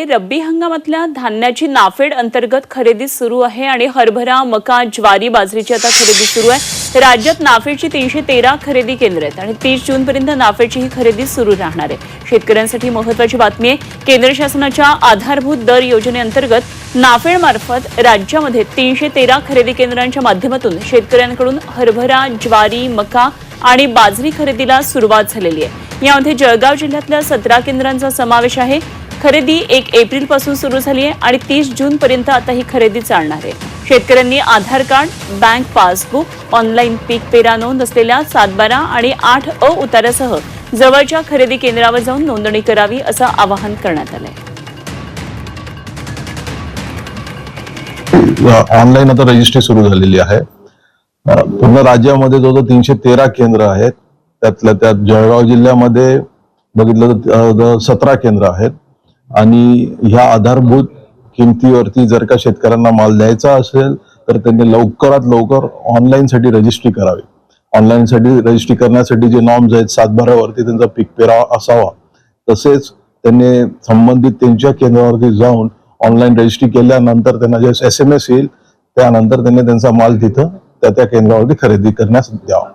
रब्बी हंगामातल्या धान्याची नाफेड अंतर्गत खरेदी सुरू आहे आणि हरभरा मका ज्वारी बाजरीची आता खरेदी सुरू आहे. राज्यात नाफेडची तीनशे तेरा खरेदी केंद्र आहेत आणि तीस जून पर्यंत नाफेडची ही खरेदी सुरू राहणार आहे. शेतकऱ्यांसाठी महत्वाची बातमी आहे. केंद्र शासनाच्या आधारभूत दर योजनेअंतर्गत नाफेड मार्फत राज्यामध्ये तीनशे तेरा खरेदी केंद्रांच्या माध्यमातून शेतकऱ्यांकडून हरभरा ज्वारी मका आणि बाजरी खरेदीला सुरुवात झालेली आहे. यामध्ये जळगाव जिल्ह्यातल्या सतरा केंद्रांचा समावेश आहे. खरेदी एक एप्रिलपासून सुरू झाली आहे आणि तीस जून पर्यंत आता ही खरेदी चालणार आहे. शेतकऱ्यांनी Aadhaar card bank passbook online पीक पेरा नोंद असलेल्या सातबारा आणि आठ अ उतारासह जवळच्या खरेदी केंद्रावर जाऊन नोंदणी करावी असं आवाहन करण्यात आलंय. ऑनलाईन आता रजिस्ट्री सुरू झालेली आहे. पूर्ण राज्यामध्ये जवळजवळ तीनशे तेरा केंद्र आहेत. त्यातल्या त्यात जळगाव जिल्ह्यामध्ये बघितलं तर सतरा केंद्र आहेत. आणि ह्या आधारभूत किमतीवरती जर का शेतकऱ्यांना माल द्यायचा असेल तर त्यांनी लवकरात लवकर ऑनलाईनसाठी रजिस्ट्री करावी. ऑनलाईनसाठी रजिस्ट्री करण्यासाठी जे नॉर्म्स आहेत सातबारावरती त्यांचा पीक पेरा असावा. तसेच त्यांनी संबंधित त्यांच्या केंद्रावरती जाऊन ऑनलाईन रजिस्ट्री केल्यानंतर त्यांना जे एस एम एस येईल त्यानंतर त्यांनी त्यांचा माल तिथं त्या त्या केंद्रावरती खरेदी करण्यास द्यावा.